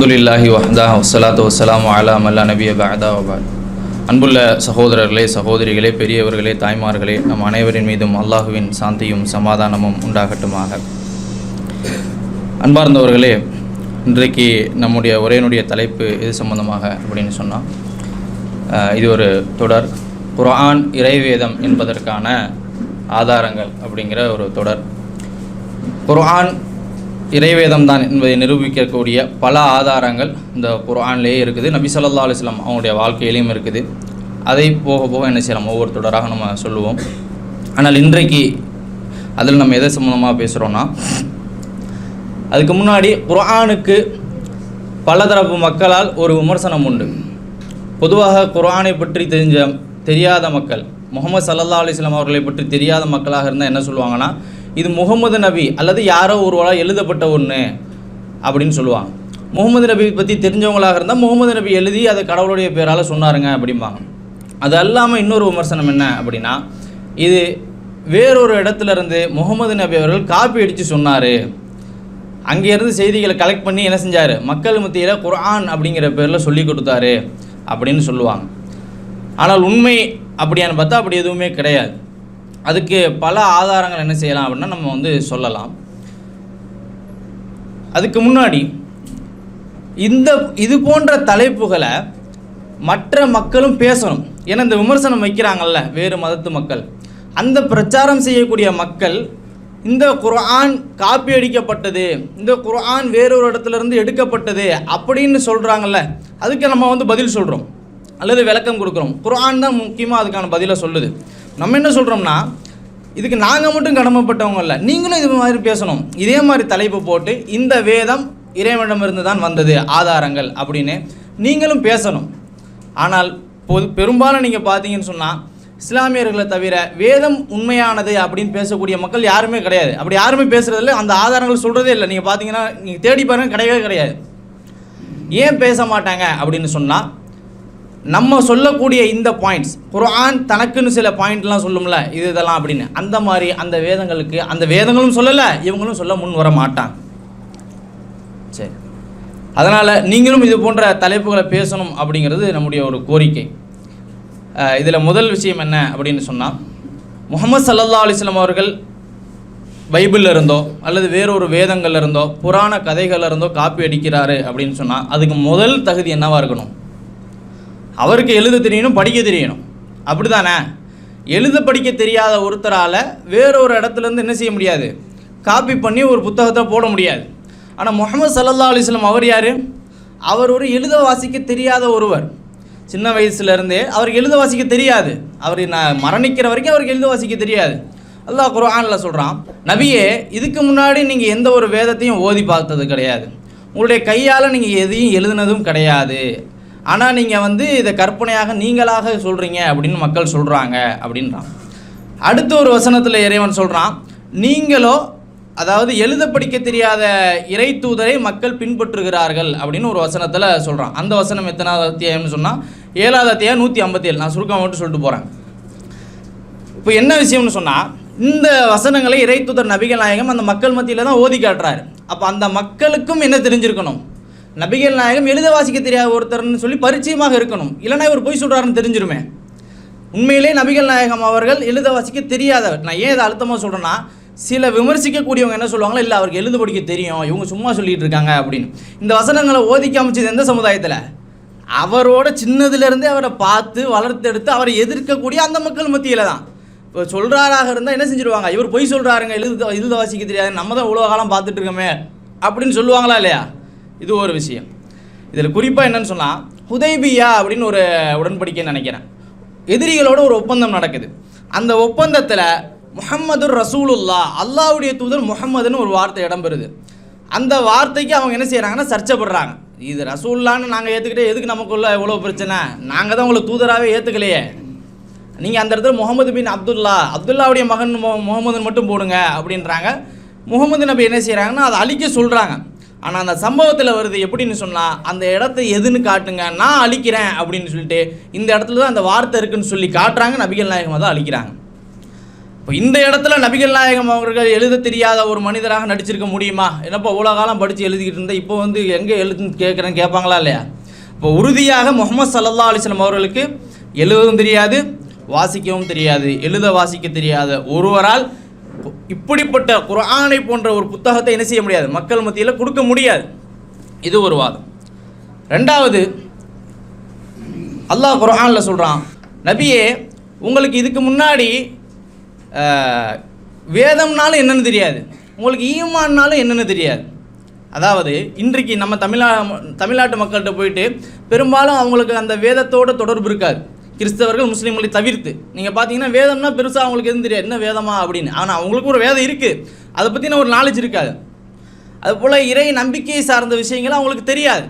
அலமதுல்லாஹி வஹ்தா வசலாத்து வசலாம் அலாம் அல்லா நபிய பஹதா வபாத் அன்புள்ள சகோதரர்களே சகோதரிகளே பெரியவர்களே தாய்மார்களே நம் அனைவரின் மீதும் அல்லாஹுவின் சாந்தியும் சமாதானமும் உண்டாகட்டுமாக. அன்பார்ந்தவர்களே இன்றைக்கு நம்முடைய உரையினுடைய தலைப்பு எது சம்பந்தமாக அப்படின்னு சொன்னால் இது ஒரு தொடர். குரான் இறைவேதம் என்பதற்கான ஆதாரங்கள் அப்படிங்கிற ஒரு தொடர். குர்ஆன் இறைவேதம் தான் என்பதை நிரூபிக்கக்கூடிய பல ஆதாரங்கள் இந்த குரான்லேயே இருக்குது. நபி சொல்லா அலைஹி அவங்களுடைய வாழ்க்கையிலையும் இருக்குது. அதை போக போக என்ன செய்யலாம்? ஒவ்வொரு தொடராக நம்ம சொல்லுவோம். ஆனால் இன்றைக்கு அதில் நம்ம எதை சம்மந்தமாக பேசுகிறோன்னா அதுக்கு முன்னாடி குரானுக்கு பலதரப்பு மக்களால் ஒரு விமர்சனம் உண்டு. பொதுவாக குரானை பற்றி தெரிஞ்ச தெரியாத மக்கள் முகமது சல்லா அலிஸ்லாம் அவர்களை பற்றி தெரியாத மக்களாக இருந்தால் என்ன சொல்லுவாங்கன்னா இது முகமது நபி அல்லது யாரோ ஒருவரால் எழுதப்பட்ட ஒன்று அப்படின்னு சொல்லுவாங்க. முகமது நபி பற்றி தெரிஞ்சவங்களாக இருந்தால் முகமது நபி எழுதி அதை கடவுளுடைய பேரால் சொன்னாருங்க அப்படிம்பாங்க. அது அல்லாமல் இன்னொரு விமர்சனம் என்ன அப்படின்னா இது வேறொரு இடத்துல இருந்து முகமது நபி அவர்கள் காப்பி அடித்து சொன்னார். அங்கேருந்து செய்திகளை கலெக்ட் பண்ணி என்ன செஞ்சார்? மக்கள் மத்தியில் குரான் அப்படிங்கிற பேரில் சொல்லி கொடுத்தாரு அப்படின்னு சொல்லுவாங்க. ஆனால் உண்மை அப்படியான்னு பார்த்தா அப்படி எதுவுமே கிடையாது. அதுக்கு பல ஆதாரங்கள் என்ன செய்யலாம் அப்படின்னா நம்ம வந்து சொல்லலாம். அதுக்கு முன்னாடி இந்த இது போன்ற தலைப்புகளை மற்ற மக்களும் பேசணும். ஏன்னா இந்த விமர்சனம் வைக்கிறாங்கல்ல வேறு மதத்து மக்கள். அந்த பிரச்சாரம் செய்யக்கூடிய மக்கள் இந்த குர்ஆன் காப்பி அடிக்கப்பட்டது இந்த குர்ஆன் வேறொரு இடத்துல இருந்து எடுக்கப்பட்டது அப்படின்னு சொல்கிறாங்கல்ல அதுக்கு நம்ம வந்து பதில் சொல்கிறோம் அல்லது விளக்கம் கொடுக்குறோம். குர்ஆன் தான் முக்கியமாக அதுக்கான பதிலை சொல்லுது. நம்ம என்ன சொல்கிறோம்னா இதுக்கு நாங்கள் மட்டும் கடமைப்பட்டவங்க இல்லை நீங்களும் இது மாதிரி பேசணும். இதே மாதிரி தலைப்பு போட்டு இந்த வேதம் இறைவனிடமிருந்து தான் வந்தது ஆதாரங்கள் அப்படின்னு நீங்களும் பேசணும். ஆனால் பொது பெரும்பாலும் நீங்கள் பார்த்தீங்கன்னு சொன்னால் இஸ்லாமியர்களை தவிர வேதம் உண்மையானது அப்படின்னு பேசக்கூடிய மக்கள் யாருமே கிடையாது. அப்படி யாருமே பேசுகிறதில்ல அந்த ஆதாரங்கள் சொல்கிறதே இல்லை. நீங்கள் பார்த்தீங்கன்னா நீங்கள் தேடி பாருங்க கிடையவே கிடையாது. ஏன் பேச மாட்டாங்க அப்படின்னு சொன்னால் நம்ம சொல்லக்கூடிய இந்த பாயிண்ட்ஸ் குரான் தனக்குன்னு சில பாயிண்ட்லாம் சொல்லும்ல இது இதெல்லாம் அப்படின்னு. அந்த மாதிரி அந்த வேதங்களுக்கு அந்த வேதங்களும் சொல்லலை இவங்களும் சொல்ல முன் வர மாட்டாங்க. சரி. அதனால் நீங்களும் இது போன்ற தலைப்புகளை பேசணும் அப்படிங்கிறது நம்முடைய ஒரு கோரிக்கை. இதில் முதல் விஷயம் என்ன அப்படின்னு சொன்னால் முகமது சல்லல்லா அலிஸ்லாம் அவர்கள் பைபிளில் இருந்தோ அல்லது வேறொரு வேதங்கள்ல இருந்தோ புராண கதைகள்ல இருந்தோ காப்பி அடிக்கிறாரு அப்படின்னு சொன்னால் அதுக்கு முதல் தகுதி என்னவாக இருக்கணும்? அவருக்கு எழுத தெரியணும் படிக்க தெரியணும். அப்படி தானே எழுத படிக்க தெரியாத ஒருத்தரால் வேறொரு இடத்துலேருந்து என்ன செய்ய முடியாது? காப்பி பண்ணி ஒரு புத்தகத்தை போட முடியாது. ஆனால் முகமது சல்லல்லா அலிஸ்லாம் அவர் யார்? அவர் ஒரு எழுத வாசிக்க தெரியாத ஒருவர். சின்ன வயசுலேருந்தே அவருக்கு எழுத வாசிக்க தெரியாது. அவர் நான் மரணிக்கிற வரைக்கும் அவருக்கு எழுத வாசிக்க தெரியாது. அல்லாஹ் குரானில் சொல்கிறான் நபியே இதுக்கு முன்னாடி நீங்கள் எந்த ஒரு வேதத்தையும் ஓதி பார்த்தது கிடையாது. உங்களுடைய கையால் நீங்கள் எதையும் எழுதுனதும் கிடையாது. ஆனால் நீங்கள் வந்து இதை கற்பனையாக நீங்களாக சொல்கிறீங்க அப்படின்னு மக்கள் சொல்கிறாங்க அப்படின்றான். அடுத்த ஒரு வசனத்தில் இறைவன் சொல்கிறான் நீங்களோ அதாவது எழுத படிக்க தெரியாத இறை தூதரை மக்கள் பின்பற்றுகிறார்கள் அப்படின்னு ஒரு வசனத்தில் சொல்கிறான் அந்த வசனம் எத்தனாவது அத்தியாயம்னு சொன்னால் ஏழாவது அத்தியாயம் நூற்றி ஐம்பத்தி ஏழு நான் சுருக்கம் மட்டும் சொல்லிட்டு போகிறேன் இப்போ என்ன விஷயம்னு சொன்னால் இந்த வசனங்களை இறைத்தூதர் நபிகள் நாயகம் அந்த மக்கள் மத்தியில் தான் ஓதி காட்டுறாரு. அப்போ அந்த மக்களுக்கும் என்ன தெரிஞ்சிருக்கணும்? நபிகள் நாயகம் எழுத வாசிக்க தெரியாத ஒருத்தர்னு சொல்லி பரிச்சயமாக இருக்கணும். இல்லைனா இவர் பொய் சொல்கிறாருன்னு தெரிஞ்சிருமே. உண்மையிலே நபிகள் நாயகம் அவர்கள் எழுத வாசிக்க தெரியாதவர். நான் ஏன் இதை அழுத்தமாக சொல்கிறேன்னா சில விமர்சிக்கக்கூடியவங்க என்ன சொல்லுவாங்களோ இல்லை அவருக்கு எழுத படிக்க தெரியும். இவங்க சும்மா சொல்லிட்டு இருக்காங்க அப்படின்னு. இந்த வசனங்களை ஓதி காமிச்சது எந்த சமுதாயத்தில்? அவரோட சின்னதுலேருந்தே அவரை பார்த்து வளர்த்தெடுத்து அவரை எதிர்க்கக்கூடிய அந்த மக்கள் மத்தியில் தான். இப்போ சொல்கிறாராக இருந்தால் என்ன செஞ்சிருவாங்க? இவர் பொய் சொல்கிறாருங்க எழுத எழுத வாசிக்க தெரியாது. நம்ம தான் இவ்வளோ காலம் பார்த்துட்டு இருக்கோமே அப்படின்னு சொல்லுவாங்களா இல்லையா? இது ஒரு விஷயம். இதில் குறிப்பாக என்னன்னு சொன்னால் ஹுதைபியா அப்படின்னு ஒரு உடன்படிக்கைன்னு நினைக்கிறேன். எதிரிகளோட ஒரு ஒப்பந்தம் நடக்குது. அந்த ஒப்பந்தத்தில் முஹம்மது ரசூலுல்லா அல்லாவுடைய தூதர் முகம்மதுன்னு ஒரு வார்த்தை இடம்பெறுது. அந்த வார்த்தைக்கு அவங்க என்ன செய்கிறாங்கன்னா சர்ச்சைப்படுறாங்க. இது ரசூல்லான்னு நாங்கள் ஏற்றுக்கிட்டே எதுக்கு நமக்குள்ள இவ்வளோ பிரச்சனை? நாங்கள் தான் உங்களை தூதராகவே ஏற்றுக்கலையே நீங்கள் அந்த இடத்துல முகமது பின் அப்துல்லா அப்துல்லாவுடைய மகன் மு- முகமதுன்னு மட்டும் போடுங்க அப்படின்றாங்க. முகமது நபி என்ன செய்கிறாங்கன்னா அதை அழிக்க சொல்கிறாங்க ஆனால் அந்த சம்பவத்தில் வருது எப்படின்னு சொன்னால் அந்த இடத்த எதுன்னு காட்டுங்க நான் அழிக்கிறேன் அப்படின்னு சொல்லிட்டு இந்த இடத்துல தான் அந்த வார்த்தை இருக்குன்னு சொல்லி காட்டுறாங்க நபிகள் நாயகம் தான் அழிக்கிறாங்க. இப்போ இந்த இடத்துல நபிகள் நாயகம் அவர்கள் எழுத தெரியாத ஒரு மனிதராக நடிச்சிருக்க முடியுமா? என்னப்போ இவ்வளோ காலம் படித்து எழுதிக்கிட்டு இருந்தால் இப்போ வந்து எங்கே எழுதுன்னு கேட்குறேன்னு கேட்பாங்களா இல்லையா? இப்போ உறுதியாக முகமது சல்லா அலிஸ்லம் அவர்களுக்கு எழுதவும் தெரியாது வாசிக்கவும் தெரியாது எழுத வாசிக்க தெரியாத ஒருவரால் இப்படிப்பட்ட குரானை போன்ற ஒரு புத்தகத்தை என்ன செய்ய முடியாது? மக்கள் மத்தியில் கொடுக்க முடியாது. இது ஒரு வாதம். ரெண்டாவது அல்லாஹ் குரானில் சொல்கிறான் நபியே உங்களுக்கு இதுக்கு முன்னாடி வேதம்னாலும் என்னென்னு தெரியாது. உங்களுக்கு ஈமான்னாலும் என்னென்னு தெரியாது. அதாவது இன்றைக்கு நம்ம தமிழ்நா தமிழ்நாட்டு மக்கள்கிட்ட போயிட்டு பெரும்பாலும் அவங்களுக்கு அந்த வேதத்தோட தொடர்பு இருக்காது. கிறிஸ்தவர்கள் முஸ்லீம்களை தவிர்த்து. நீங்கள் பார்த்தீங்கன்னா வேதம்னா பெருசாக அவங்களுக்கு எதுவும் தெரியாது. என்ன வேதமா அப்படின்னு. ஆனால் அவங்களுக்கு ஒரு வேதம் இருக்குது அதை பற்றின ஒரு நாலேஜ் இருக்காது. அதுபோல் இறை நம்பிக்கையை சார்ந்த விஷயங்கள் அவங்களுக்கு தெரியாது.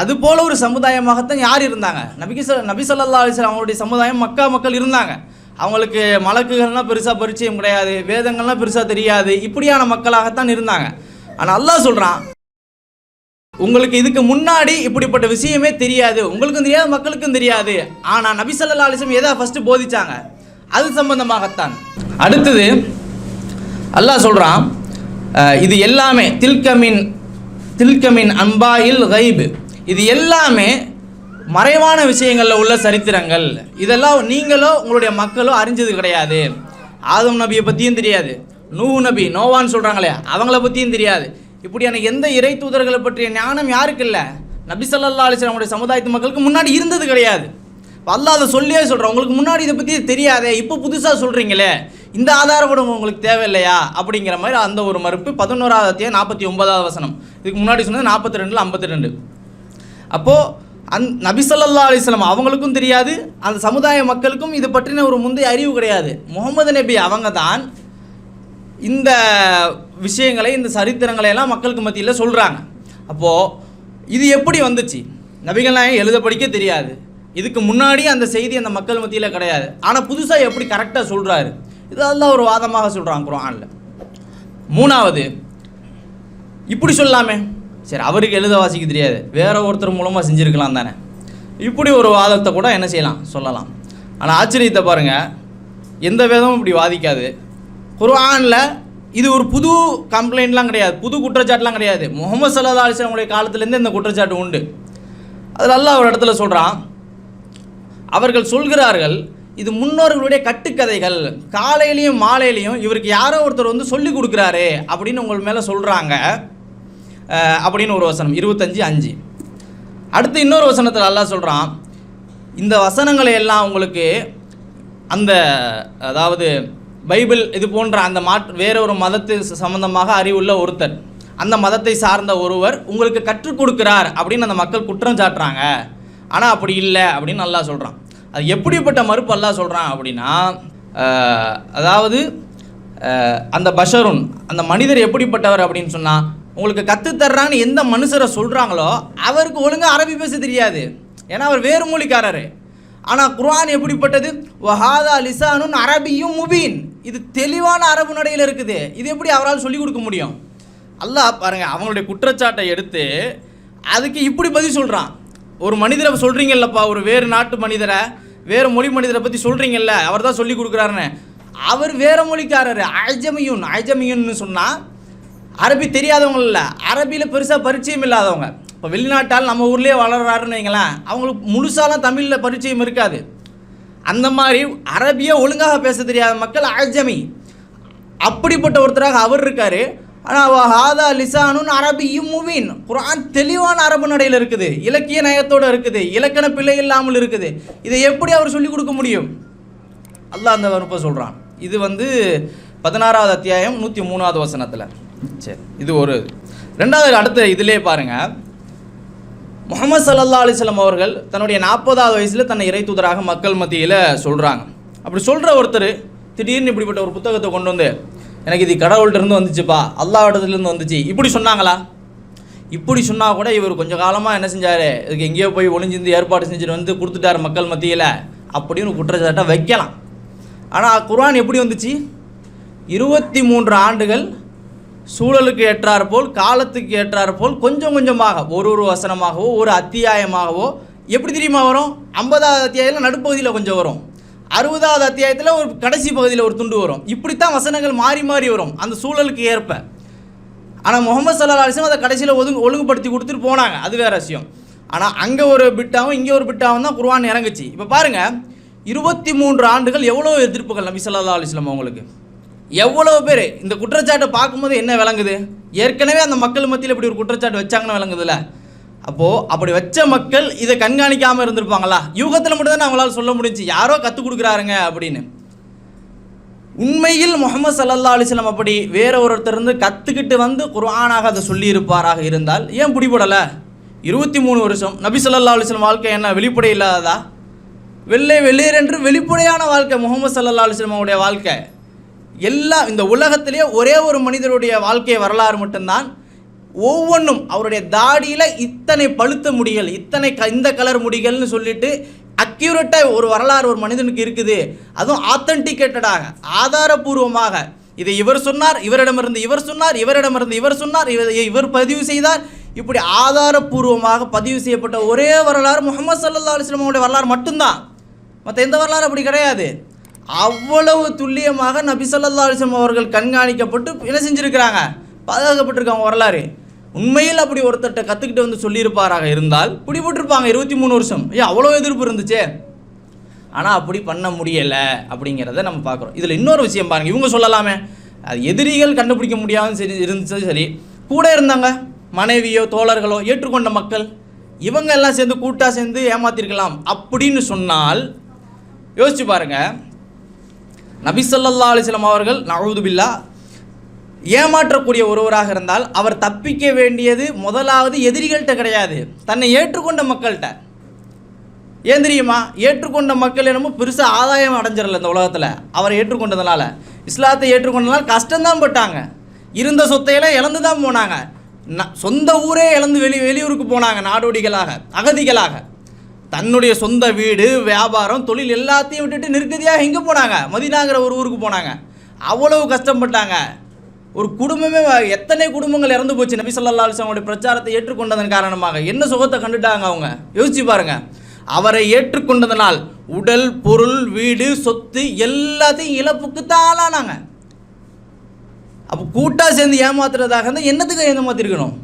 அதுபோல் ஒரு சமுதாயமாகத்தான் யார் இருந்தாங்க? நபிக்கு சொல் நபி ஸல்லல்லாஹு அலைஹி அவங்களுடைய சமுதாயம் மக்கா மக்கள் இருந்தாங்க. அவங்களுக்கு மலக்குகள்லாம் பெருசாக பரிச்சயம் கிடையாது. வேதங்கள்லாம் பெருசாக தெரியாது. இப்படியான மக்களாகத்தான் இருந்தாங்க. ஆனால் அல்லாஹ் சொல்கிறான் உங்களுக்கு இதுக்கு முன்னாடி இப்படிப்பட்ட விஷயமே தெரியாது. உங்களுக்கும் தெரியாது மக்களுக்கும் தெரியாது. ஆனால் நபிசல்லா அலிசம் அலைஹி வஸல்லம் எதை ஃபஸ்ட்டு போதிச்சாங்க? அது சம்பந்தமாகத்தான். அடுத்தது அல்லாஹ் சொல்கிறான் இது எல்லாமே தில்கமின் தில்கமின் அம்பாயில் கைபு இது எல்லாமே மறைவான விஷயங்களில் உள்ள சரித்திரங்கள். இதெல்லாம் நீங்களோ உங்களுடைய மக்களோ அறிஞ்சது கிடையாது. ஆதம் நபியை பற்றியும் தெரியாது. நூ நபி நோவான்னு சொல்கிறாங்களே அவங்கள பற்றியும் தெரியாது. இப்படியான எந்த இறை தூதர்களை பற்றிய ஞானம் யாருக்கு இல்லை நபி சல்லா அலிஸ்லாம் வஸல்லம் சமுதாயத்து மக்களுக்கு முன்னாடி இருந்தது கிடையாது. இப்ப அதை சொல்லியே சொல்கிறோம் உங்களுக்கு முன்னாடி இதை பற்றி தெரியாதே இப்போ புதுசாக சொல்கிறீங்களே இந்த ஆதாரப்படம் உங்களுக்கு தேவையில்லையா? அப்படிங்கிற மாதிரி அந்த ஒரு மறுப்பு பதினோராவது அத்தியாயம் நாற்பத்தி ஒன்பதாவது வசனம். இதுக்கு முன்னாடி சொன்னது நாற்பத்தி ரெண்டில் ஐம்பத்தி ரெண்டு அப்போது அந் நபிசல்லா அலிஸ்லாம் அவங்களுக்கும் தெரியாது அந்த சமுதாய மக்களுக்கும் இது பற்றின ஒரு முந்தைய அறிவு கிடையாது. முகமது நபி அவங்க தான் இந்த விஷயங்களை இந்த சரித்திரங்களை எல்லாம் மக்களுக்கு மத்தியில் சொல்கிறாங்க அப்போது இது எப்படி வந்துச்சு? நபிகள் நாயகம் எழுத படிக்க தெரியாது. இதுக்கு முன்னாடி அந்த செய்தி அந்த மக்கள் மத்தியில் கிடையாது. ஆனால் புதுசாக எப்படி கரெக்டாக சொல்கிறாரு இதெல்லாம் ஒரு வாதமாக சொல்கிறாங்க குரானில் மூணாவது இப்படி சொல்லாமே. சரி அவருக்கு எழுத வாசிக்க தெரியாது. வேற ஒருத்தர் மூலமாக செஞ்சுருக்கலாம் தானே. இப்படி ஒரு வாதத்தை கூட என்ன செய்யலாம்? சொல்லலாம். ஆனால் ஆச்சரியத்தை பாருங்கள் எந்த வேதமும் இப்படி வாதிக்காது. குர்ஆனில் இது ஒரு புது கம்ப்ளைண்ட்லாம் கிடையாது. புது குற்றச்சாட்டுலாம் கிடையாது. முகமது சல்லா அலிஸ்லாமுடைய காலத்துலேருந்து இந்த குற்றச்சாட்டு உண்டு. அதில் அல்லாஹ் ஒரு இடத்துல சொல்கிறான் அவர்கள் சொல்கிறார்கள் இது முன்னோர்களுடைய கட்டுக்கதைகள். காலையிலையும் மாலையிலையும் இவருக்கு யாரோ ஒருத்தர் வந்து சொல்லி கொடுக்குறாரு அப்படின்னு உங்கள் மேலே சொல்கிறாங்க அப்படின்னு ஒரு வசனம் இருபத்தஞ்சி அஞ்சு. அடுத்து இன்னொரு வசனத்தில் நல்லா சொல்கிறான் இந்த வசனங்களை எல்லாம் உங்களுக்கு அந்த அதாவது பைபிள் இது போன்ற அந்த மாற்று வேற ஒரு மதத்து சம்பந்தமாக அறிவுள்ள ஒருத்தர். அந்த மதத்தை சார்ந்த ஒருவர் உங்களுக்கு கற்றுக் கொடுக்கிறார் அப்படின்னு அந்த மக்கள் குற்றம் சாட்டுறாங்க. ஆனால் அப்படி இல்லை அப்படின்னு நல்லா சொல்கிறான் அது எப்படிப்பட்ட மறுப்பு அல்லாஹ் சொல்கிறான் அப்படின்னா அதாவது அந்த பஷருன் அந்த மனிதர் எப்படிப்பட்டவர் அப்படின்னு சொன்னால் உங்களுக்கு கற்றுத்தர்றான்னு எந்த மனுஷரை சொல்கிறாங்களோ அவருக்கு ஒழுங்காக அரபி பேச தெரியாது. ஏன்னா அவர் வேறு மொழிக்காரரு. ஆனால் குர்ஆன் எப்படிப்பட்டது? வஹாதா லிசானுன் அரபியும் முபீன். இது தெளிவான அரபு நடையில் இருக்குது. இது எப்படி அவரால் சொல்லிக் கொடுக்க முடியும்? அல்லாஹ் பாருங்கள் அவங்களுடைய குற்றச்சாட்டை எடுத்து அதுக்கு இப்படி பதில் சொல்கிறான் ஒரு மனிதரை சொல்கிறீங்கல்லப்பா ஒரு வேறு நாட்டு மனிதரை வேறு மொழி மனிதரை பற்றி சொல்கிறீங்கல்ல அவர் தான் சொல்லி கொடுக்குறாருன்னு. அவர் வேறு மொழிக்காரர் அஜமியுன் அஜமியுன்னு சொன்னால் அரபி தெரியாதவங்க இல்லை அரபியில் பெருசாக பரிச்சயம் இல்லாதவங்க. இப்போ வெளிநாட்டால் நம்ம ஊர்லேயே வளர்றாருன்னு வைங்களேன் அவங்களுக்கு முழுசாலாம் தமிழில் பரிச்சயம் இருக்காது. அந்த மாதிரி அரபியை ஒழுங்காக பேச தெரியாத மக்கள் அஜமி. அப்படிப்பட்ட ஒருத்தராக அவர் இருக்கார். ஆனால் ஹாதா லிசானுன் அரபியும் முவின் குரான் தெளிவான அரபு நடையில் இருக்குது. இலக்கிய நயத்தோடு இருக்குது. இலக்கண பிழை இல்லாமல் இருக்குது. இதை எப்படி அவர் சொல்லிக் கொடுக்க முடியும்? அல்லாஹ் அந்த வகுப்பை சொல்கிறான் இது வந்து பதினாறாவது அத்தியாயம் நூற்றி மூணாவது வசனத்தில். சரி இது ஒரு ரெண்டாவது அடுத்த இதிலே பாருங்கள் முகமது சல்லா அலிஸ்லாம் அவர்கள் தன்னுடைய நாற்பதாவது வயசில் தன்னை இறை தூதராக மக்கள் மத்தியில் சொல்கிறாங்க அப்படி சொல்கிற ஒருத்தர் திடீர்னு இப்படிப்பட்ட ஒரு புத்தகத்தை கொண்டு வந்து எனக்கு இது கடவுள்கிட்ட இருந்து வந்துச்சுப்பா அல்லாஹ் இடத்துலேருந்து வந்துச்சு. இப்படி சொன்னாங்களா? இப்படி சொன்னால் கூட இவர் கொஞ்சம் காலமாக என்ன செஞ்சார்? இதுக்கு எங்கேயோ போய் ஒளிஞ்சிருந்து ஏற்பாடு செஞ்சுட்டு வந்து கொடுத்துட்டார் மக்கள் மத்தியில். அப்படின்னு குற்றச்சாட்டை வைக்கலாம். ஆனால் குர்ஆன் எப்படி வந்துச்சு? இருபத்தி மூன்று ஆண்டுகள் சூழலுக்கு ஏற்றாற்போல் காலத்துக்கு ஏற்றாற்போல் கொஞ்சம் கொஞ்சமாக ஒரு ஒரு வசனமாகவோ ஒரு அத்தியாயமாகவோ எப்படி தெரியுமா வரும்? ஐம்பதாவது அத்தியாயத்தில் நடுப்பகுதியில் கொஞ்சம் வரும். அறுபதாவது அத்தியாயத்தில் ஒரு கடைசி பகுதியில் ஒரு துண்டு வரும். இப்படித்தான் வசனங்கள் மாறி மாறி வரும் அந்த சூழலுக்கு ஏற்ப. ஆனால் முகமது சல்லா அலிஸ்லாம் அதை கடைசியில் ஒதுங்கு ஒழுங்குபடுத்தி கொடுத்துட்டு போனாங்க. அது வேறு விஷயம். ஆனால் அங்கே ஒரு பிட்டாவும் இங்கே ஒரு பிட்டாவும் தான் குர்ஆன் இறங்குச்சு. இப்போ பாருங்கள் இருபத்தி மூன்று ஆண்டுகள் எவ்வளோ எதிர்ப்புகள் நபி ஸல்லல்லாஹு அலிஸ்லாம் அவங்களுக்கு? எவ்வளோ பேர் இந்த குற்றச்சாட்டை பார்க்கும்போது என்ன விளங்குது? ஏற்கனவே அந்த மக்கள் மத்தியில் இப்படி ஒரு குற்றச்சாட்டு வச்சாங்கன்னு விளங்குதுல்ல. அப்போது அப்படி வச்ச மக்கள் இதை கண்காணிக்காமல் இருந்திருப்பாங்களா? யூகத்தில் மட்டும்தான் அவங்களால சொல்ல முடிஞ்சு யாரோ கற்றுக் கொடுக்குறாருங்க அப்படின்னு. உண்மையில் முகமது சல்லா அலிஸ்லாம் அப்படி வேற ஒருத்தர் இருந்து கற்றுக்கிட்டு வந்து குர்ஆனாக அதை சொல்லியிருப்பாராக இருந்தால் ஏன் பிடிபடலை? இருபத்தி மூணு வருஷம் நபி ஸல்லல்லாஹு அலைஹி வாழ்க்கை என்ன? வெளிப்படை இல்லாததா? வெள்ளை வெள்ளீர் என்று வெளிப்படையான வாழ்க்கை முகமது சல்லா அலிஸ்லாம் அவருடைய வாழ்க்கை. எல்லா இந்த உலகத்திலே ஒரே ஒரு மனிதருடைய வாழ்க்கை வரலாறு மட்டும்தான். ஒவ்வொன்றும் அவருடைய தாடியில் இத்தனை பழுத்த முடிகள் இத்தனை க இந்த கலர் முடிகள்னு சொல்லிட்டு அக்யூரேட்டாக ஒரு வரலாறு ஒரு மனிதனுக்கு இருக்குது. அதுவும் ஆத்தன்டிகேட்டடாக ஆதாரபூர்வமாக. இதை இவர் சொன்னார் இவரிடமிருந்து இவர் சொன்னார் இவரிடமிருந்து இவர் சொன்னார் இவர் இவர் பதிவு செய்தார். இப்படி ஆதாரபூர்வமாக பதிவு செய்யப்பட்ட ஒரே வரலாறு முகமது சல்லா அலுவலமுடைய வரலாறு மட்டும்தான். மற்ற எந்த வரலாறு அப்படி கிடையாது. அவ்வளவு துல்லியமாக நபிசல்லா அலிசம் அவர்கள் கண்காணிக்கப்பட்டு என்ன செஞ்சுருக்கிறாங்க? பாதுகாக்கப்பட்டிருக்காங்க வரலாறு. உண்மையில் அப்படி ஒருத்தர்கிட்ட கற்றுக்கிட்டு வந்து சொல்லியிருப்பாராக இருந்தால் பிடிபட்டிருப்பாங்க இருபத்தி மூணு வருஷம். ஏன் அவ்வளோ எதிர்ப்பு இருந்துச்சே. ஆனால் அப்படி பண்ண முடியலை அப்படிங்கிறத நம்ம பார்க்குறோம். இதில் இன்னொரு விஷயம் பாருங்கள் இவங்க சொல்லலாமே. அது எதிரிகள் கண்டுபிடிக்க முடியாதுன்னு சரி இருந்துச்சு சரி கூட இருந்தாங்க. மனைவியோ தோழர்களோ ஏற்றுக்கொண்ட மக்கள் இவங்க எல்லாம் சேர்ந்து கூட்டாக சேர்ந்து ஏமாத்திருக்கலாம். அப்படின்னு சொன்னால் யோசிச்சு பாருங்கள் நபிசல்லா அலிஸ்லாம் அவர்கள் நவூதுபில்லா ஏமாற்றக்கூடிய ஒருவராக இருந்தால் அவர் தப்பிக்க வேண்டியது முதலாவது எதிரிகள்கிட்ட கிடையாது. தன்னை ஏற்றுக்கொண்ட மக்கள்கிட்ட ஏன் தெரியுமா? ஏற்றுக்கொண்ட மக்கள் என்னமோ பெருசாக ஆதாயம் அடைஞ்சிடல இந்த உலகத்தில். அவரை ஏற்றுக்கொண்டதுனால. இஸ்லாத்தை ஏற்றுக்கொண்டதுனால கஷ்டம்தான் பட்டாங்க. இருந்த சொத்தையெல்லாம் இழந்து தான் போனாங்க. ந- சொந்த ஊரே இழந்து வெளி வெளியூருக்கு போனாங்க நாடோடிகளாக அகதிகளாக. தன்னுடைய சொந்த வீடு வியாபாரம் தொழில் எல்லாத்தையும் விட்டுட்டு நிற்கதியாக எங்கே போனாங்க? மதினாங்கிற ஒரு ஊருக்கு போனாங்க. அவ்வளவு கஷ்டப்பட்டாங்க. ஒரு குடும்பமே எத்தனை குடும்பங்கள் இறந்து போச்சு? நபி சொல்லா அலைஹி பிரச்சாரத்தை ஏற்றுக்கொண்டதன் காரணமாக. என்ன சுகத்தை கண்டுட்டாங்க அவங்க? யோசிச்சு பாருங்க. அவரை ஏற்றுக்கொண்டதனால் உடல் பொருள் வீடு சொத்து எல்லாத்தையும் இழப்புக்கு தான் ஆளானாங்க அப்போ கூட்டாக சேர்ந்து ஏமாத்துறதாக இருந்தால் என்னத்துக்கு ஏமாத்திருக்கணும்?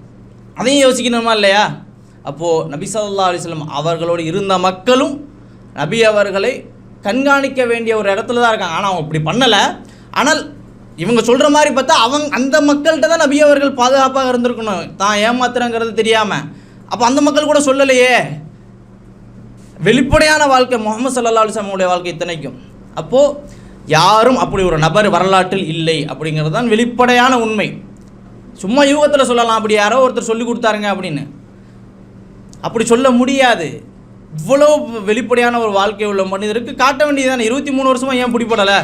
அதையும் யோசிக்கணுமா இல்லையா? அப்போது நபி சல்லா அலிஸ்லம் அவர்களோடு இருந்த மக்களும் நபி அவர்களை கண்காணிக்க வேண்டிய ஒரு இடத்துல தான் இருக்காங்க. ஆனால் அவங்க இப்படி பண்ணலை. ஆனால் இவங்க சொல்கிற மாதிரி பார்த்தா அவங்க அந்த மக்கள்கிட்ட தான் நபி அவர்கள் பாதுகாப்பாக இருந்திருக்கணும். தான் ஏமாத்துறங்கிறது தெரியாமல் அப்போ அந்த மக்கள் கூட சொல்லலையே. வெளிப்படையான வாழ்க்கை முகமது சல்லா அலிஸ்லாமுடைய வாழ்க்கை இத்தனைக்கும். அப்போது யாரும் அப்படி ஒரு நபர் வரலாற்றில் இல்லை அப்படிங்கிறது தான் வெளிப்படையான உண்மை. சும்மா யூகத்தில் சொல்லலாம். அப்படி யாரோ ஒருத்தர் சொல்லி கொடுத்தாருங்க அப்படின்னு. அப்படி சொல்ல முடியாது. இவ்வளோ வெளிப்படையான ஒரு வாழ்க்கை உள்ள மனிதருக்கு காட்ட வேண்டியதானே இருபத்தி மூணு வருஷமாக ஏன் பிடிப்படலை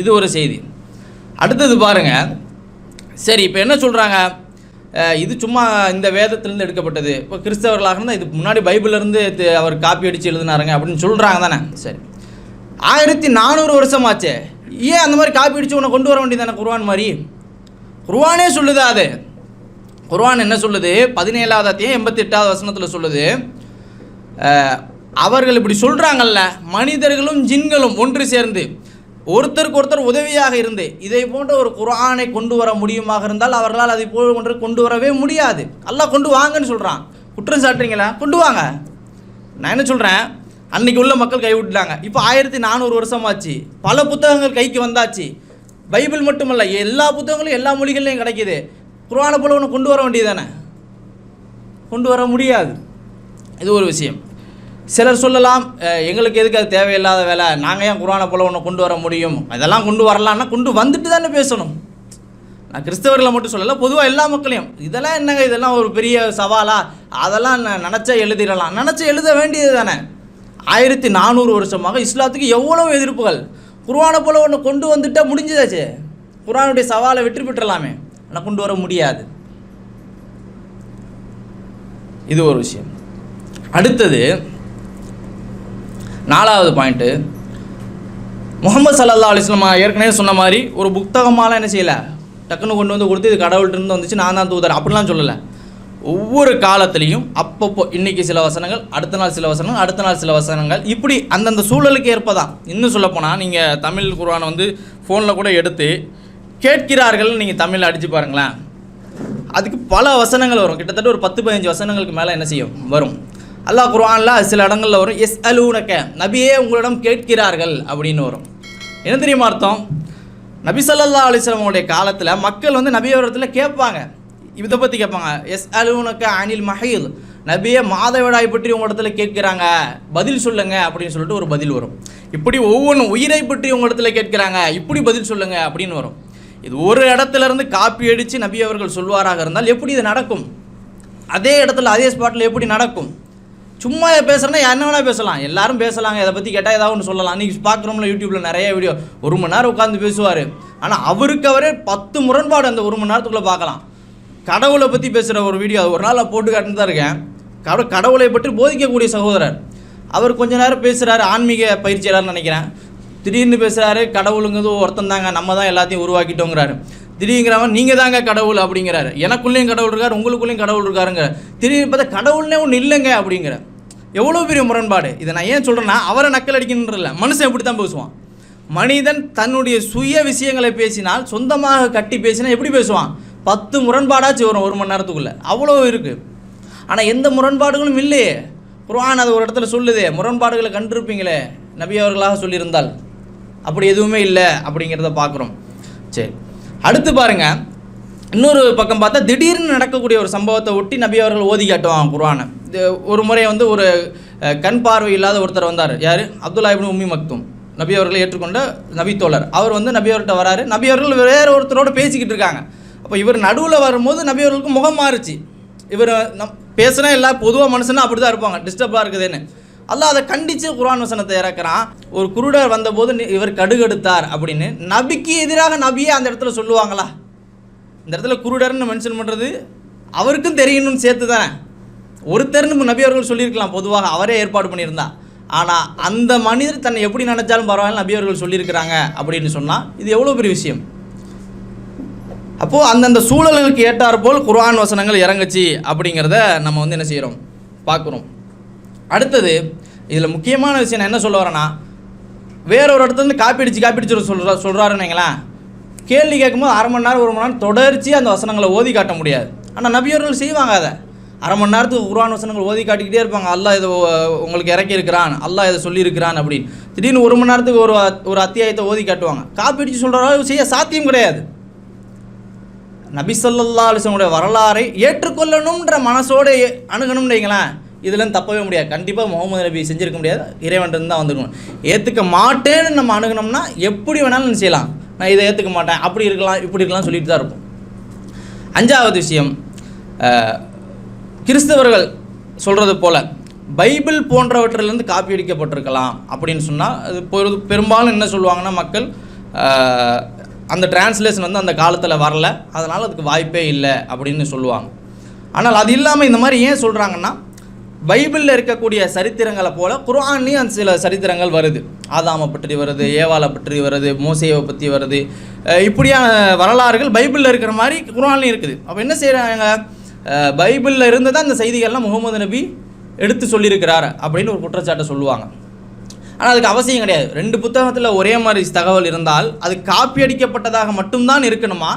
இது ஒரு செய்தி. அடுத்தது பாருங்க. சரி இப்போ என்ன சொல்கிறாங்க இது சும்மா இந்த வேதத்திலேருந்து எடுக்கப்பட்டது. இப்போ கிறிஸ்தவர்களாக இருந்தால் இதுக்கு முன்னாடி பைபிள்லேருந்து அவர் காப்பி அடித்து எழுதினாருங்க அப்படின்னு சொல்கிறாங்க தானே? சரி. ஆயிரத்தி நானூறு வருஷமாச்சே. ஏன் அந்த மாதிரி காப்பி அடித்து உன்னை கொண்டு வர வேண்டியதானே குர்ஆன் மாதிரி? குருவானே சொல்லுதா அது. குர்வான் என்ன சொல்லுது? பதினேழாவது அத்தியம் எண்பத்தி எட்டாவது வசனத்தில் சொல்லுது அவர்கள் இப்படி சொல்கிறாங்கல்ல மனிதர்களும் ஜின்களும் ஒன்று சேர்ந்து ஒருத்தருக்கு ஒருத்தர் உதவியாக இருந்து இதை போன்ற ஒரு குரானை கொண்டு வர முடியுமாக இருந்தால் அவர்களால் அதை போல் ஒன்று கொண்டு வரவே முடியாது. எல்லாம் கொண்டு வாங்கன்னு சொல்கிறான் குற்றம் சாட்டுறீங்களா? கொண்டு வாங்க. நான் என்ன சொல்கிறேன் அன்னைக்கு உள்ள மக்கள் கைவிட்டுட்டாங்க இப்போ ஆயிரத்தி நானூறு வருஷமாச்சு. பல புத்தகங்கள் கைக்கு வந்தாச்சு. பைபிள் மட்டுமல்ல எல்லா புத்தகங்களும் எல்லா மொழிகள்லையும் கிடைக்கிது. குரானை போல் ஒன்று கொண்டு வர வேண்டியதானே கொண்டு வர முடியாது. இது ஒரு விஷயம். சிலர் சொல்லலாம் எங்களுக்கு எதுக்கு அது தேவையில்லாத வேலை? நாங்கள் ஏன் குரானை போல் ஒன்று கொண்டு வர முடியும்? அதெல்லாம் கொண்டு வரலான்னா கொண்டு வந்துட்டு தானே பேசணும். நான் கிறிஸ்தவர்களை மட்டும் சொல்லலை பொதுவாக எல்லா மக்களையும். இதெல்லாம் என்னங்க இதெல்லாம் ஒரு பெரிய சவாலா? அதெல்லாம் நான் நினச்சா எழுதிடலாம். நினச்சா எழுத வேண்டியது தானே ஆயிரத்தி நானூறு வருஷமாக இஸ்லாத்துக்கு எவ்வளோ எதிர்ப்புகள்? குர்வானை போல் ஒன்று கொண்டு வந்துட்டால் முடிஞ்சதாச்சு? குரானுடைய சவாலை வெற்றி பெற்றலாமே. கொண்டு வர முடியாது. இது ஒரு விஷயம். அடுத்தது நாலாவது பாயிண்ட்டு முகமது சல்லா அலிஸ்லாம் ஏற்கனவே சொன்ன மாதிரி ஒரு புத்தகமாலாம் என்ன செய்யலை? டக்குன்னு கொண்டு வந்து கொடுத்து இது கடவுள்கிட்டருந்து வந்துச்சு நான் தான் தூதர். அப்படிலாம் சொல்லலை. ஒவ்வொரு காலத்துலேயும் அப்பப்போ இன்னைக்கு சில வசனங்கள் அடுத்த நாள் சில வசனங்கள் அடுத்த நாள் சில வசனங்கள். இப்படி அந்தந்த சூழலுக்கு ஏற்பதான். இன்னும் சொல்லப்போனால் நீங்கள் தமிழ் குர்ஆனை வந்து ஃபோனில் கூட எடுத்து கேட்கிறார்கள் நீங்கள் தமிழில் அடித்து பாருங்களேன். அதுக்கு பல வசனங்கள் வரும். கிட்டத்தட்ட ஒரு பத்து பதினஞ்சு வசனங்களுக்கு மேலே என்ன செய்யும்? வரும். அல்லாஹ் குர்ஆனில் சில இடங்களில் வரும். எஸ் அலூனக்க நபியே உங்களிடம் கேட்கிறார்கள் அப்படின்னு வரும். என்ன தெரியுமா அர்த்தம்? நபி சல்லா அலிஸ்லாமுடைய காலத்தில் மக்கள் வந்து நபியோரத்தில் கேட்பாங்க. இதை பற்றி கேட்பாங்க. எஸ் அலுவனக்க அனில் மஹீல் நபியே மாதவிடாய் பற்றி உங்களிடத்துல கேட்குறாங்க. பதில் சொல்லுங்க அப்படின்னு சொல்லிட்டு ஒரு பதில் வரும். இப்படி ஒவ்வொன்றும் உயிரை பற்றி உங்களிடத்துல கேட்குறாங்க. இப்படி பதில் சொல்லுங்க அப்படின்னு வரும். இது ஒரு இடத்துல இருந்து காப்பி அடித்து நபி அவர்கள் சொல்வாராக இருந்தால் எப்படி இது நடக்கும்? அதே இடத்துல அதே ஸ்பாட்டில் எப்படி நடக்கும்? சும்மா பேசுகிறேன்னா என்ன வேணால் பேசலாம். எல்லாரும் பேசலாங்க. இதை பற்றி கேட்டால் ஏதாவது ஒன்று சொல்லலாம். நீங்கள் பார்க்குறோம்ல யூடியூப்பில் நிறைய வீடியோ ஒரு மணி நேரம் உட்காந்து பேசுவார். ஆனால் அவருக்கு அவரே பத்து முரண்பாடு அந்த ஒரு மணி நேரத்துக்குள்ளே பார்க்கலாம். கடவுளை பற்றி பேசுகிற ஒரு வீடியோ அது ஒரு நாள் போட்டு காட்டுன்னு தான் இருக்கேன். கடவுளை பற்றி போதிக்கக்கூடிய சகோதரர். அவர் கொஞ்ச நேரம் பேசுகிறாரு ஆன்மீக பயிற்சியாளர்னு நினைக்கிறேன். திடீர்னு பேசுகிறாரு கடவுளுங்கிறது ஒருத்தன் தாங்க நம்ம தான் எல்லாத்தையும் உருவாக்கிட்டோங்கிறாரு. திடீர்ங்கிறவன் நீங்கள் தாங்க கடவுள் அப்படிங்கிறாரு. எனக்குள்ளேயும் கடவுள் இருக்கார் உங்களுக்குள்ளேயும் கடவுள் இருக்காருங்கிற திடீர்னு பார்த்தா கடவுள்னே ஒன்று இல்லைங்க அப்படிங்கிற. எவ்வளோ பெரிய முரண்பாடு. இதை நான் ஏன் சொல்கிறேன்னா அவரை நக்கல் அடிக்கணுன்றல மனுஷன் எப்படி தான் பேசுவான்? மனிதன் தன்னுடைய சுய விஷயங்களை பேசினால் சொந்தமாக கட்டி பேசினா எப்படி பேசுவான்? பத்து முரண்பாடாச்சும் வரும் ஒரு மணி நேரத்துக்குள்ளே. அவ்வளோ இருக்குது ஆனால் எந்த முரண்பாடுகளும் இல்லையே. குர்ஆன் அது ஒரு இடத்துல சொல்லுதே முரண்பாடுகளை கண்டிருப்பீங்களே? நபி அவர்களாக சொல்லியிருந்தால். அப்படி எதுவுமே இல்லை அப்படிங்கிறத பார்க்குறோம். சரி. அடுத்து பாருங்க. இன்னொரு பக்கம் பார்த்தா திடீர்னு நடக்கக்கூடிய ஒரு சம்பவத்தை ஒட்டி நபி அவர்கள் ஓதி காட்டுவாங்க குர்ஆனை. இது ஒரு முறை வந்து ஒரு கண் பார்வை இல்லாத ஒருத்தர் வந்தார். யார்? அப்துல்லா இப்னு உம்மி மக்தும். நபி அவர்களை ஏற்றுக்கொண்ட நபி தோழர். அவர் வந்து நபி அவர்கிட்ட வராரு. நபி அவர்கள் வேற ஒருத்தரோட பேசிக்கிட்டு இருக்காங்க. அப்போ இவர் நடுவில் வரும்போது நபி அவர்களுக்கு முகம் மாறுச்சு. இவர் நம் பேசுனா எல்லா பொதுவாக மனுஷனா அப்படி தான் இருப்பாங்க. டிஸ்டர்பாக இருக்குதுன்னு. அல்லாஹ் அதை கண்டித்து குரான் வசனத்தை இறக்குறான். ஒரு குருடர் வந்தபோது இவர் கடுகெடுத்தார் அப்படின்னு. நபிக்கு எதிராக நபியே அந்த இடத்துல சொல்லுவாங்களா? இந்த இடத்துல குருடர்னு மென்ஷன் பண்ணுறது அவருக்கும் தெரியணும்னு சேர்த்து தானே. ஒருத்தர்னு நபி அவர்கள் சொல்லியிருக்கலாம் பொதுவாக அவரே ஏற்பாடு பண்ணியிருந்தா. ஆனால் அந்த மனிதர் தன்னை எப்படி நினைச்சாலும் பரவாயில்ல நபி அவர்கள் சொல்லியிருக்கிறாங்க அப்படின்னு சொன்னால் இது எவ்வளோ பெரிய விஷயம்? அப்போது அந்தந்த சூழல்களுக்கு ஏற்றாற்போல் குர்ஆன் வசனங்கள் இறங்குச்சு அப்படிங்கிறத நம்ம வந்து என்ன செய்கிறோம் பார்க்குறோம். அடுத்தது இதில் முக்கியமான விஷயம் நான் என்ன சொல்ல வரேன்னா வேற ஒரு இடத்துல இருந்து காப்பி அடிச்சு காப்பி அடிச்சு சொல்கிறா சொல்கிறாருன்னு வைங்களேன். கேள்வி கேட்கும்போது அரை மணி நேரம் ஒரு மணி நேரம் தொடர்ச்சியாக அந்த வசனங்களை ஓதி காட்ட முடியாது. ஆனால் நபியவர்கள் செய்வாங்க அதை. அரை மணி நேரத்துக்கு உருவான வசனங்கள் ஓதி காட்டிக்கிட்டே இருப்பாங்க. அல்லாஹ் இதை உங்களுக்கு இறக்கி இருக்கிறான் அல்லாஹ் இதை சொல்லியிருக்கிறான் அப்படின்னு. திடீர்னு ஒரு மணி நேரத்துக்கு ஒரு ஒரு அத்தியாயத்தை ஓதி காட்டுவாங்க. காப்பி அடிச்சு சொல்கிற அளவு செய்ய சாத்தியம் கிடையாது. நபி ஸல்லல்லாஹு வரலாறை ஏற்றுக்கொள்ளணுன்ற மனசோட அணுகணும்னு வைங்களேன். இதெல்லாம் தப்பவே முடியாது. கண்டிப்பாக முகமது நபி செஞ்சிருக்க முடியாது. இறைவன் தான் வந்துருக்கணும். ஏற்றுக்க மாட்டேன்னு நம்ம அணுகுனோம்னா எப்படி வேணாலும் செய்யலாம். நான் இதை ஏற்றுக்க மாட்டேன். அப்படி இருக்கலாம் இப்படி இருக்கலாம் சொல்லிட்டு தான் இருப்போம். அஞ்சாவது விஷயம் கிறிஸ்தவர்கள் சொல்கிறது போல் பைபிள் போன்றவற்றிலிருந்து காப்பி அடிக்கப்பட்டிருக்கலாம் அப்படின்னு சொன்னால் அது பெரும்பாலும் என்ன சொல்லுவாங்கன்னா மக்கள் அந்த டிரான்ஸ்லேஷன் வந்து அந்த காலத்தில் வரல. அதனால் அதுக்கு வாய்ப்பே இல்லை அப்படின்னு சொல்லுவாங்க. ஆனால் அது இல்லாமல் இந்த மாதிரி ஏன் சொல்கிறாங்கன்னா பைபிளில் இருக்கக்கூடிய சரித்திரங்களை போல குரான்லேயும் அந்த சில சரித்திரங்கள் வருது. ஆதாமை பற்றி வருது ஏவாலை பற்றி வருது மோசேவை பற்றி வருது. இப்படியான வரலாறுகள் பைபிளில் இருக்கிற மாதிரி குரான்லேயும் இருக்குது. அப்போ என்ன செய்கிறாங்க பைபிளில் இருந்து தான் அந்த செய்திகள்லாம் முகமது நபி எடுத்து சொல்லியிருக்கிறார் அப்படின்னு ஒரு குற்றச்சாட்டை சொல்லுவாங்க. ஆனால் அதுக்கு அவசியம் கிடையாது. ரெண்டு புத்தகத்தில் ஒரே மாதிரி தகவல் இருந்தால் அது காப்பி அடிக்கப்பட்டதாக மட்டும்தான் இருக்கணுமா?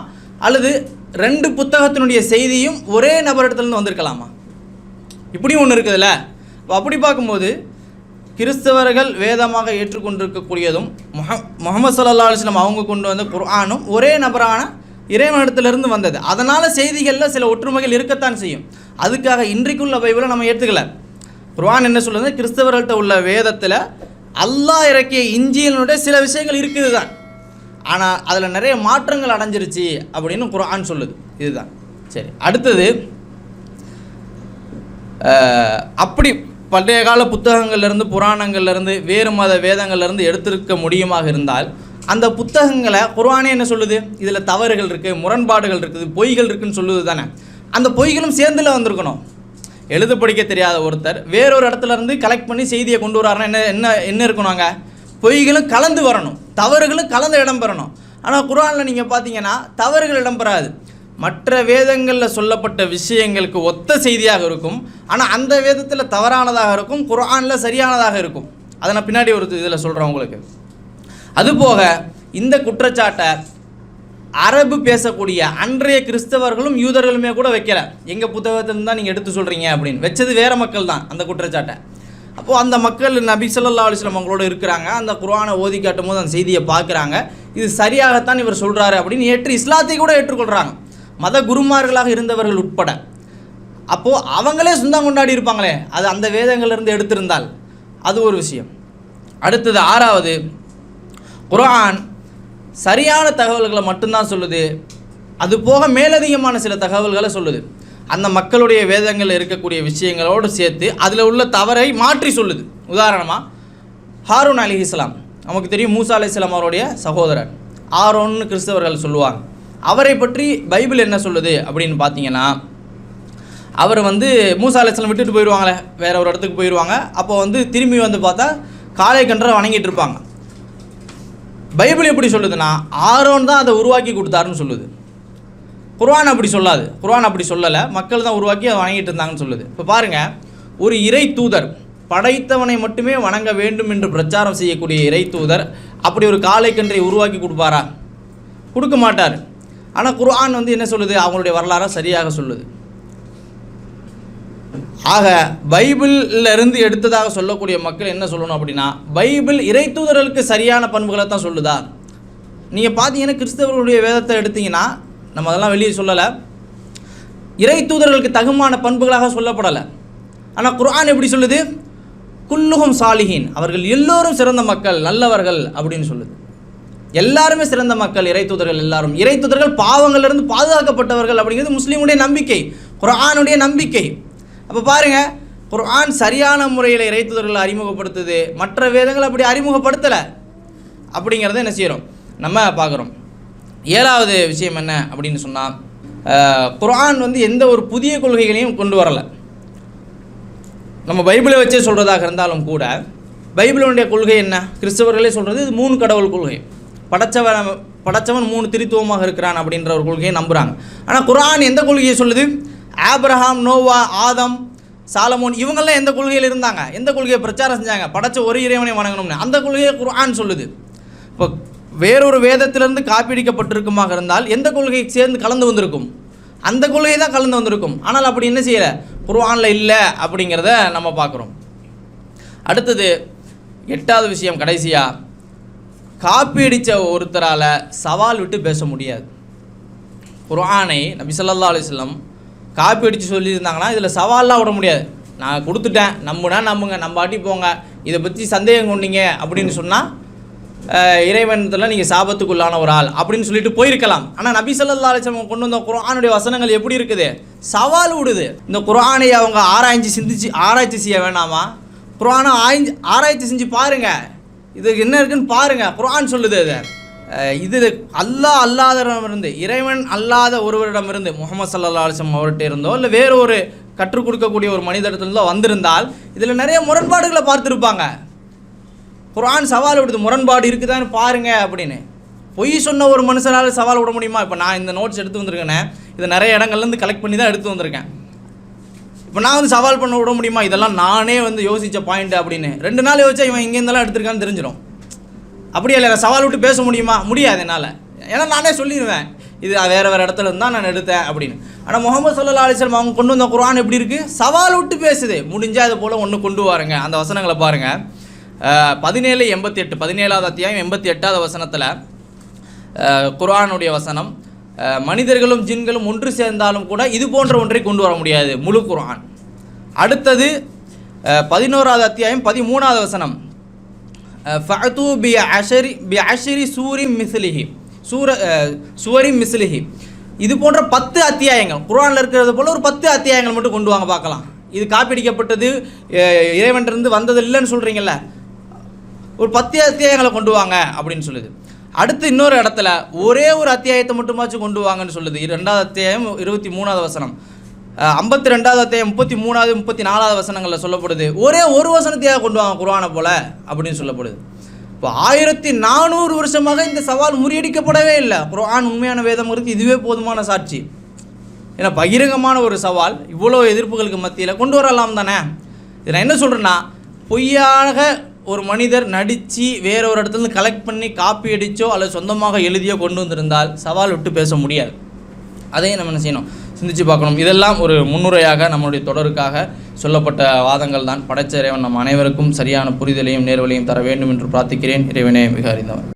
அல்லது ரெண்டு புத்தகத்தினுடைய செய்தியும் ஒரே நபரிடத்துலேருந்து வந்திருக்கலாமா? இப்படியும் ஒன்று இருக்குதுல்ல? அப்படி பார்க்கும்போது கிறிஸ்தவர்கள் வேதமாக ஏற்றுக்கொண்டிருக்கக்கூடியதும் முஹ முகமது சல்லா அலுவலம் அவங்க கொண்டு வந்த குர்ஆனும் ஒரே நபரான இறைவனிடத்திலிருந்து வந்தது. அதனால் செய்திகளில் சில ஒற்றுமைகள் இருக்கத்தான் செய்யும். அதுக்காக இன்றைக்குள்ள பைபிளை நம்ம ஏற்றுக்கல குர்ஆன் என்ன சொல்லுது? கிறிஸ்தவர்கள்ட்ட உள்ள வேதத்தில் அல்லாஹ் இறக்கிய இஞ்சியனுடைய சில விஷயங்கள் இருக்குது தான் ஆனால் அதில் நிறைய மாற்றங்கள் அடைஞ்சிருச்சு அப்படின்னு குர்ஆன் சொல்லுது. இதுதான். சரி அடுத்தது அப்படி பண்டைய கால புத்தகங்கள்லேருந்து புராணங்கள்லேருந்து வேறு மத வேதங்கள்லேருந்து எடுத்திருக்க முடியுமாக இருந்தால் அந்த புத்தகங்களை குர்வானே என்ன சொல்லுது? இதில் தவறுகள் இருக்குது முரண்பாடுகள் இருக்குது பொய்கள் இருக்குதுன்னு சொல்லுது தானே. அந்த பொய்களும் சேர்ந்துல வந்திருக்கணும். எழுத படிக்க தெரியாத ஒருத்தர் வேறொரு இடத்துலேருந்து கலெக்ட் பண்ணி செய்தியை கொண்டு வராருன்னா என்ன என்ன என்ன இருக்கணும் அங்கே? பொய்களும் கலந்து வரணும். தவறுகளும் கலந்து இடம்பெறணும். ஆனால் குரானில் நீங்கள் பார்த்தீங்கன்னா தவறுகள் இடம்பெறாது. மற்ற வேதங்களில் சொல்லப்பட்ட விஷயங்களுக்கு ஒத்த செய்தியாக இருக்கும். ஆனால் அந்த வேதத்தில் தவறானதாக இருக்கும் குரானில் சரியானதாக இருக்கும். அதை நான் பின்னாடி ஒரு இதில் சொல்கிறேன் உங்களுக்கு. அதுபோக இந்த குற்றச்சாட்டை அரபு பேசக்கூடிய அன்றைய கிறிஸ்தவர்களும் யூதர்களுமே கூட வைக்கல. எங்கள் புத்தகத்திலிருந்து தான் நீங்கள் எடுத்து சொல்கிறீங்க அப்படின்னு. வச்சது வேறு மக்கள் தான் அந்த குற்றச்சாட்டை. அப்போது அந்த மக்கள் நபி ஸல்லல்லாஹு அலிஸ்லாம் அவங்களோட இருக்கிறாங்க. அந்த குர்ஆனை ஓதி காட்டும் போது அந்த செய்தியை பார்க்குறாங்க. இது சரியாகத்தான் இவர் சொல்கிறாரு அப்படின்னு ஏற்று இஸ்லாத்தை கூட ஏற்றுக்கொள்கிறாங்க மத குருமார்களாக இருந்தவர்கள் உட்பட. அப்போது அவங்களே சொந்தம் கொண்டாடி இருப்பாங்களே அது அந்த வேதங்கள்லேருந்து எடுத்திருந்தால் அது ஒரு விஷயம். அடுத்தது ஆறாவது குரான் சரியான தகவல்களை மட்டும்தான் சொல்லுது. அது போக மேலதிகமான சில தகவல்களை சொல்லுது. அந்த மக்களுடைய வேதங்களில் இருக்கக்கூடிய விஷயங்களோடு சேர்த்து அதில் உள்ள தவறை மாற்றி சொல்லுது. உதாரணமாக ஹாரூன் அலி இஸ்லாம் நமக்கு தெரியும் மூசா அலி இஸ்லாம் அவருடைய சகோதரர். ஆரோன்னு கிறிஸ்தவர்கள் சொல்லுவாங்க. அவரை பற்றி பைபிள் என்ன சொல்லுது அப்படின்னு பார்த்தீங்கன்னா அவர் வந்து மூசா அலிஸ்லாம் விட்டுட்டு போயிடுவாங்களே வேற ஒரு இடத்துக்கு போயிடுவாங்க. அப்போ வந்து திரும்பி வந்து பார்த்தா காளை கன்றரை வணங்கிட்டு இருப்பாங்க. பைபிள் எப்படி சொல்லுதுன்னா ஆரோன் தான் அதை உருவாக்கி கொடுத்தாருன்னு சொல்லுது. குர்வான் அப்படி சொல்லாது. குர்வான் அப்படி சொல்லலை. மக்கள் தான் உருவாக்கி அதை வணங்கிட்டு இருந்தாங்கன்னு சொல்லுது. இப்போ பாருங்கள் ஒரு இறை தூதர் படைத்தவனை மட்டுமே வணங்க வேண்டும் என்று பிரச்சாரம் செய்யக்கூடிய இறை தூதர் அப்படி ஒரு காளைக்கன்றை உருவாக்கி கொடுப்பாரா? கொடுக்க மாட்டார். ஆனால் குர்ஆன் வந்து என்ன சொல்லுது? அவங்களுடைய வரலாறை சரியாக சொல்லுது. ஆக பைபிள்ல இருந்து எடுத்ததாக சொல்லக்கூடிய மக்கள் என்ன சொல்லணும் அப்படின்னா பைபிள் இறைத்தூதர்களுக்கு சரியான பண்புகளை தான் சொல்லுதா? நீங்கள் பார்த்தீங்கன்னா கிறிஸ்தவர்களுடைய வேதத்தை எடுத்தீங்கன்னா நம்ம அதெல்லாம் வெளியே சொல்லலை. இறை தூதர்களுக்கு தகுமான பண்புகளாக சொல்லப்படலை. ஆனால் குர்ஆன் எப்படி சொல்லுது? குல்லுகும் சாலிஹீன். அவர்கள் எல்லோரும் சிறந்த மக்கள் நல்லவர்கள் அப்படின்னு சொல்லுது. எல்லாருமே சிறந்த மக்கள் இறை தூதர்கள் எல்லாரும். இறை தூதர்கள் பாவங்களிலிருந்து பாதுகாக்கப்பட்டவர்கள் அப்படிங்கிறது முஸ்லீமுடைய நம்பிக்கை குரானுடைய நம்பிக்கை. அப்போ பாருங்க குர்ஆன் சரியான முறையில் இறை தூதர்களை அறிமுகப்படுத்துது. மற்ற வேதங்களை அப்படி அறிமுகப்படுத்தலை. அப்படிங்கிறத என்ன செய்கிறோம் நம்ம பார்க்குறோம். ஏழாவது விஷயம் என்ன அப்படின்னு சொன்னால் குர்ஆன் வந்து எந்த ஒரு புதிய கொள்கைகளையும் கொண்டு வரலை. நம்ம பைபிளை வச்சே சொல்கிறதாக இருந்தாலும் கூட பைபிளுடைய கொள்கை என்ன? கிறிஸ்தவர்களே சொல்கிறது இது மூணு கடவுள் கொள்கை. படைச்சவன் படைச்சவன் மூணு திருத்துவமாக இருக்கிறான் அப்படின்ற ஒரு கொள்கையை நம்புகிறாங்க ஆனால் குரான் எந்த கொள்கையை சொல்லுது? ஆப்ரஹாம் நோவா ஆதம் சாலமோன் இவங்கெல்லாம் எந்த கொள்கையில் இருந்தாங்க? எந்த கொள்கையை பிரச்சாரம் செஞ்சாங்க? படைச்ச ஒரு இறைவனை வணங்கணும்னு. அந்த கொள்கையை குரான் சொல்லுது. இப்போ வேறொரு வேதத்திலிருந்து காப்பீடிக்கப்பட்டிருக்குமாக இருந்தால் எந்த கொள்கை சேர்ந்து கலந்து வந்திருக்கும்? அந்த கொள்கை தான் கலந்து வந்திருக்கும். ஆனால் அப்படி என்ன செய்யலை? குர்ஆனில் இல்லை அப்படிங்கிறத நம்ம பார்க்குறோம். அடுத்தது எட்டாவது விஷயம் கடைசியாக காப்பி அடித்த ஒருத்தரால் சவால் விட்டு பேச முடியாது. குர்ஆனை நபி சொல்லா அலிஸ்லம் காப்பி அடித்து சொல்லியிருந்தாங்கன்னா இதில் சவால்லாம் விட முடியாது. நான் கொடுத்துட்டேன் நம்புனா நம்புங்க நம்பாட்டி போங்க இதை பற்றி சந்தேகம் கொண்டீங்க அப்படின்னு சொன்னால் இறைவனத்தில் நீங்கள் சாபத்துக்குள்ளான ஒரு ஆள் அப்படின்னு சொல்லிட்டு போயிருக்கலாம். ஆனால் நபி சொல்லா அலிஸ்லம் கொண்டு வந்த குர்ஆனுடைய வசனங்கள் எப்படி இருக்குது? சவால் விடுது. இந்த குர்ஆனை அவங்க ஆராய்ச்சி சிந்திச்சு ஆராய்ச்சி செய்ய வேணாமா? குர்ஆனை ஆய்ஞ்சு ஆராய்ச்சி செஞ்சு பாருங்கள் இது என்ன இருக்குன்னு பாருங்க குரான் சொல்லுது அது இது அல்லாஹ் அல்லாதவரிடமிருந்து இறைவன் அல்லாத ஒருவரிடமிருந்து முகமது சல்லா அலிஸ்லம் அவர்கிட்ட இருந்தோ இல்லை வேற ஒரு கற்றுக் கொடுக்கக்கூடிய ஒரு மனிதரிடத்திலிருந்தோ வந்திருந்தால் இதில் நிறைய முரண்பாடுகளை பார்த்துருப்பாங்க. குரான் சவால் விடுது முரண்பாடு இருக்குதான்னு பாருங்க அப்படின்னு. பொய் சொன்ன ஒரு மனுஷனால சவால் விட முடியுமா? இப்போ நான் இந்த நோட்ஸ் எடுத்து வந்திருக்கேனே இதை நிறைய இடங்கள்லேருந்து கலெக்ட் பண்ணி தான் எடுத்து வந்திருக்கேன். இப்போ நான் வந்து சவால் பண்ண விட முடியுமா? இதெல்லாம் நானே வந்து யோசித்த பாயிண்ட் அப்படின்னு. ரெண்டு நாள் யோசிச்சா இவன் இங்கேருந்தெல்லாம் எடுத்திருக்கான்னு தெரிஞ்சிடும் அப்படியே இல்லை சவால் விட்டு பேச முடியுமா? முடியாது என்னால். ஏன்னா நானே சொல்லிடுவேன் இது வேறு வேறு இடத்துல இருந்தால் நான் எடுத்தேன் அப்படின்னு. ஆனால் முகமது சல்லா அலிஸ்லாம் அவங்க கொண்டு வந்த குரான் எப்படி இருக்குது சவால் விட்டு பேசுது. முடிஞ்சால் அது போல் ஒன்று கொண்டு வாருங்க. அந்த வசனங்களை பாருங்கள் பதினேழு எண்பத்தி எட்டு பதினேழாவது அத்தியாயம் எண்பத்தி எட்டாவது வசனத்தில் குரானுடைய வசனம் மனிதர்களும் ஜின்களும் ஒன்று சேர்ந்தாலும் கூட இது போன்ற ஒன்றை கொண்டு வர முடியாது. முழு குரான் அடுத்தது பதினோராவது அத்தியாயம் பதிமூணாவது வசனம். ஃபஅது பி அஷரி பி அஷரி சூரி மிஸ்லிஹி. சூர சுவரி மிஸ்லிஹி. இது போன்ற பத்து அத்தியாயங்கள். குரானில் இருக்கிறது போல் ஒரு பத்து அத்தியாயங்கள் மட்டும் கொண்டு வாங்க பார்க்கலாம். இது காப்பிடிக்கப்பட்டது இறைவன் இருந்து வந்தது இல்லைன்னு சொல்கிறீங்கல்ல ஒரு பத்து அத்தியாயங்களை கொண்டு வாங்க அப்படின்னு சொல்லுது. அடுத்து இன்னொரு இடத்துல ஒரே ஒரு அத்தியாயத்தை மட்டுமாச்சும் கொண்டு வாங்கன்னு சொல்லுது. ரெண்டாவது அத்தியாயம் இருபத்தி மூணாவது வசனம். ஐம்பத்தி ரெண்டாவது அத்தியாயம் முப்பத்தி மூணாவது முப்பத்தி நாலாவது வசனங்களில் சொல்லப்படுது. ஒரே ஒரு வசனத்தையாக கொண்டு வாங்க குருவானை போல அப்படின்னு சொல்லப்படுது. இப்போ ஆயிரத்தி நானூறு வருஷமாக இந்த சவால் முறியடிக்கப்படவே இல்லை. குரான் உண்மையான வேதம் இதுவே போதுமான சாட்சி. ஏன்னா பகிரங்கமான ஒரு சவால் இவ்வளோ எதிர்ப்புகளுக்கு மத்தியில் கொண்டு வரலாம் தானே? இது நான் என்ன சொல்கிறேன்னா பொய்யாக ஒரு மனிதர் நடித்து வேற ஒரு இடத்துலேருந்து கலெக்ட் பண்ணி காப்பி அடிச்சோ அல்லது சொந்தமாக எழுதியோ கொண்டு வந்திருந்தால் சவால் விட்டு பேச முடியாது. அதையும் நம்ம என்ன செய்யணும்? சிந்திச்சு பார்க்கணும். இதெல்லாம் ஒரு முன்னுரையாக நம்மளுடைய தொடருக்காக சொல்லப்பட்ட வாதங்கள் தான் படைச்ச இறைவன் நம் அனைவருக்கும் சரியான புரிதலையும் நேர்வலையும் தர வேண்டும் என்று பிரார்த்திக்கிறேன். இறைவனே மிக அறிந்தவன்.